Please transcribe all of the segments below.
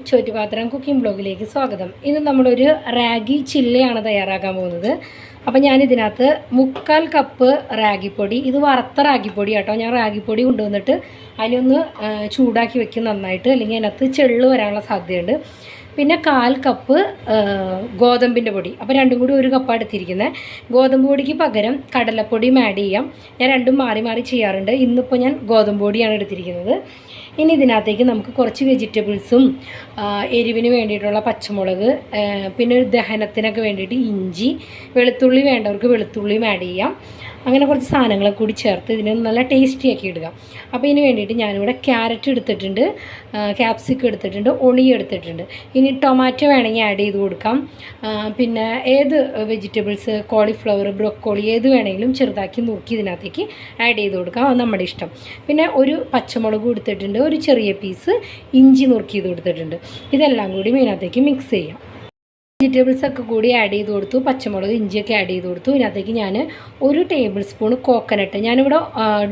എല്ലാവർക്കും ചോറ്റുപാത്രം കുക്കിംഗ് ബ്ലോഗിലേക്ക് സ്വാഗതം. ഇന്ന് നമ്മളൊരു റാഗി ചില്ലയാണ് തയ്യാറാക്കാൻ പോകുന്നത്. അപ്പോൾ ഞാൻ ഇതിനകത്ത് മുക്കാൽ കപ്പ് റാഗിപ്പൊടി ഇത് വറുത്ത റാഗിപ്പൊടി കേട്ടോ. ഞാൻ റാഗിപ്പൊടി കൊണ്ടുവന്നിട്ട് അതിനൊന്ന് ചൂടാക്കി വെക്കും നന്നായിട്ട്. അല്ലെങ്കിൽ അതിനകത്ത് ചെള്ള് വരാനുള്ള സാധ്യതയുണ്ട്. പിന്നെ കാൽ കപ്പ് ഗോതമ്പിന്റെ പൊടി. അപ്പോൾ രണ്ടും കൂടി ഒരു കപ്പ് എടുത്തിരിക്കുന്നത് ഗോതമ്പ് പൊടിക്ക് പകരം കടലപ്പൊടിയും ആഡ് ചെയ്യാം. ഞാൻ രണ്ടും മാറി മാറി ചെയ്യാറുണ്ട്. ഇന്നിപ്പോൾ ഞാൻ ഗോതമ്പ് പൊടിയാണ് എടുത്തിരിക്കുന്നത്. ഇനി ഇതിനകത്തേക്ക് നമുക്ക് കുറച്ച് വെജിറ്റബിൾസും എരിവിന് വേണ്ടിയിട്ടുള്ള പച്ചമുളക് പിന്നെ ദഹനത്തിനൊക്കെ വേണ്ടിയിട്ട് ഇഞ്ചി വെളുത്തുള്ളി വേണ്ടവർക്ക് വെളുത്തുള്ളിയും ആഡ് ചെയ്യാം. അങ്ങനെ കുറച്ച് സാധനങ്ങളൊക്കെ കൂടി ചേർത്ത് ഇതിനെ നല്ല ടേസ്റ്റിയാക്കി ഇടുക. അപ്പോൾ ഇതിന് വേണ്ടിയിട്ട് ഞാനിവിടെ ക്യാരറ്റ് എടുത്തിട്ടുണ്ട് ക്യാപ്സിക്കം എടുത്തിട്ടുണ്ട് ഒണി എടുത്തിട്ടുണ്ട്. ഇനി ടൊമാറ്റോ വേണമെങ്കിൽ ആഡ് ചെയ്ത് കൊടുക്കാം. പിന്നെ ഏത് വെജിറ്റബിൾസ് കോളിഫ്ലവർ ബ്രൊക്കോളി ഏത് വേണമെങ്കിലും ചെറുതാക്കി നുറുക്കി ഇതിനകത്തേക്ക് ആഡ് ചെയ്ത് കൊടുക്കാം. അത് നമ്മുടെ ഇഷ്ടം. പിന്നെ ഒരു പച്ചമുളക് കൊടുത്തിട്ടുണ്ട് ഒരു ചെറിയ പീസ് ഇഞ്ചി നുറുക്കി ചെയ്ത് കൊടുത്തിട്ടുണ്ട്. ഇതെല്ലാം കൂടി ഇതിനകത്തേക്ക് മിക്സ് ചെയ്യാം. വെജിറ്റബിൾസ് ഒക്കെ കൂടി ആഡ് ചെയ്ത് കൊടുത്തു പച്ചമുളക് ഇഞ്ചിയൊക്കെ ആഡ് ചെയ്ത് കൊടുത്തു. ഇതിനകത്തേക്ക് ഞാൻ ഒരു ടേബിൾ സ്പൂൺ കോക്കനട്ട് ഞാനിവിടെ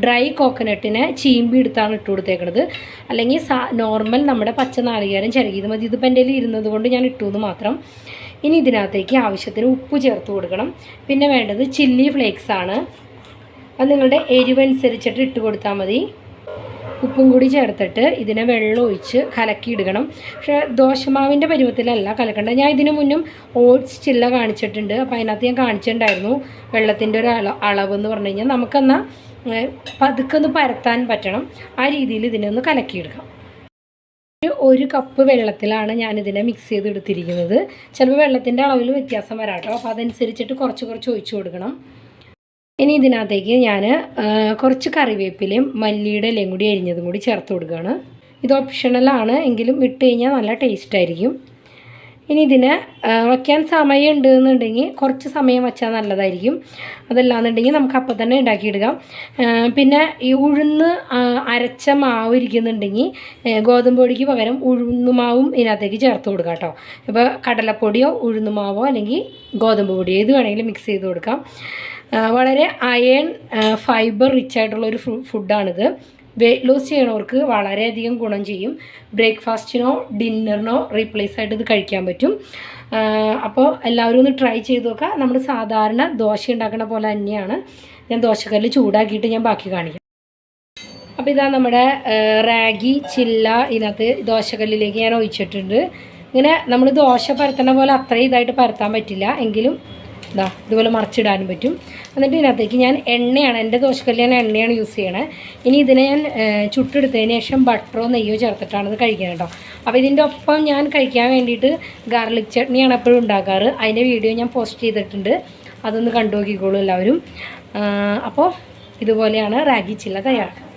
ഡ്രൈ കോക്കനട്ടിനെ ചീമ്പി എടുത്താണ് ഇട്ട് കൊടുത്തേക്കണത്. അല്ലെങ്കിൽ നോർമൽ നമ്മുടെ പച്ച നാളികേരം ചിരകിയത് മതി. ഇതിപ്പോൾ എന്റെ ഇരുന്നത് കൊണ്ട് ഞാൻ ഇട്ടു എന്ന് മാത്രം. ഇനി ഇതിനകത്തേക്ക് ആവശ്യത്തിന് ഉപ്പ് ചേർത്ത് കൊടുക്കണം. പിന്നെ വേണ്ടത് ചില്ലി ഫ്ലേക്സ് ആണ്. അത് നിങ്ങളുടെ എരിവനുസരിച്ചിട്ട് ഇട്ട് കൊടുത്താൽ മതി. ഉപ്പും കൂടി ചേർത്തിട്ട് ഇതിനെ വെള്ളം ഒഴിച്ച് കലക്കിയിടണം. പക്ഷേ ദോശമാവിന്റെ പരുവത്തിലല്ല കലക്കേണ്ടത്. ഞാൻ ഇതിനു മുന്നും ഓട്സ് ചില്ല കാണിച്ചിട്ടുണ്ട്. അപ്പോൾ അതിനകത്ത് ഞാൻ കാണിച്ചിട്ടുണ്ടായിരുന്നു വെള്ളത്തിന്റെ ഒരു അള അളവ് എന്ന് പറഞ്ഞു കഴിഞ്ഞാൽ നമുക്കെന്നാൽ പതുക്കെ ഒന്ന് പരത്താൻ പറ്റണം. ആ രീതിയിൽ ഇതിനെ ഒന്ന് കലക്കിയെടുക്കാം ഒരു ഒരു കപ്പ് വെള്ളത്തിലാണ് ഞാനിതിനെ മിക്സ് ചെയ്ത് എടുത്തിരിക്കുന്നത് ചിലപ്പോൾ വെള്ളത്തിന്റെ അളവിൽ വ്യത്യാസം വരാം കേട്ടോ അപ്പോൾ അതനുസരിച്ചിട്ട് കുറച്ച് കുറച്ച് ഒഴിച്ചു കൊടുക്കണം. ഇനി ഇതിനകത്തേക്ക് ഞാൻ കുറച്ച് കറിവേപ്പിലയും മല്ലിയുടെ ഇലയും കൂടി അരിഞ്ഞതും കൂടി ചേർത്ത് കൊടുക്കുകയാണ്. ഇത് ഓപ്ഷണലാണ് എങ്കിലും ഇട്ട് കഴിഞ്ഞാൽ നല്ല ടേസ്റ്റ് ആയിരിക്കും. ഇനി ഇതിന് വയ്ക്കാൻ സമയം ഉണ്ട് എന്നുണ്ടെങ്കിൽ കുറച്ച് സമയം വെച്ചാൽ നല്ലതായിരിക്കും. അതല്ലാന്നുണ്ടെങ്കിൽ നമുക്ക് അപ്പം തന്നെ ഉണ്ടാക്കിയിടുക പിന്നെ ഈ ഉഴുന്ന് അരച്ച മാവ് ഇരിക്കുന്നുണ്ടെങ്കിൽ ഗോതമ്പ് പൊടിക്ക് പകരം ഉഴുന്ന് മാവും ഇതിനകത്തേക്ക് ചേർത്ത് കൊടുക്കാം കേട്ടോ. ഇപ്പോൾ കടലപ്പൊടിയോ ഉഴുന്ന് മാവോ അല്ലെങ്കിൽ ഗോതമ്പ് പൊടിയോ ഇത് വേണമെങ്കിൽ മിക്സ് ചെയ്ത് കൊടുക്കാം. വളരെ അയൺ ഫൈബർ റിച്ച് ആയിട്ടുള്ള ഒരു ഫുഡാണിത് വെയിറ്റ് ലോസ് ചെയ്യണവർക്ക് വളരെയധികം ഗുണം ചെയ്യും. ബ്രേക്ക്ഫാസ്റ്റിനോ ഡിന്നറിനോ റീപ്ലേസ് ആയിട്ട് ഇത് കഴിക്കാൻ പറ്റും. അപ്പോൾ എല്ലാവരും ഒന്ന് ട്രൈ ചെയ്ത് നോക്കുക. നമ്മൾ സാധാരണ ദോശ ഉണ്ടാക്കുന്ന പോലെ തന്നെയാണ്. ഞാൻ ദോശക്കല്ല് ചൂടാക്കിയിട്ട് ഞാൻ ബാക്കി കാണിക്കാം. അപ്പോൾ ഇതാ നമ്മുടെ റാഗി ചില്ല ഇതിനകത്ത് ദോശക്കല്ലിലേക്ക് ഞാൻ ഒഴിച്ചിട്ടുണ്ട്. ഇങ്ങനെ നമ്മൾ ദോശ പരത്തണ പോലെ അത്രയും ഇതായിട്ട് പരത്താൻ പറ്റില്ല. എങ്കിലും ഇതാ ഇതുപോലെ മറിച്ചിടാനും പറ്റും. എന്നിട്ട് ഇതിനകത്തേക്ക് ഞാൻ എണ്ണയാണ് എന്റെ ദോശക്കല്ല് എണ്ണയാണ് യൂസ് ചെയ്യണേ. ഇനി ഇതിനെ ഞാൻ ചുട്ടെടുത്തതിന് ശേഷം ബട്ടറോ നെയ്യോ ചേർത്തിട്ടാണ് ഇത് കഴിക്കുന്നത് കേട്ടോ അപ്പോൾ ഇതിന്റെ ഒപ്പം ഞാൻ കഴിക്കാൻ വേണ്ടിയിട്ട് ഗാർലിക് ചട്നിയാണ് എപ്പോഴും ഉണ്ടാക്കാറ്. അതിന്റെ വീഡിയോ ഞാൻ പോസ്റ്റ് ചെയ്തിട്ടുണ്ട്. അതൊന്ന് കണ്ടു നോക്കിക്കോളൂ എല്ലാവരും. അപ്പോൾ ഇതുപോലെയാണ് റാഗി ചില്ല തയ്യാറാക്കുക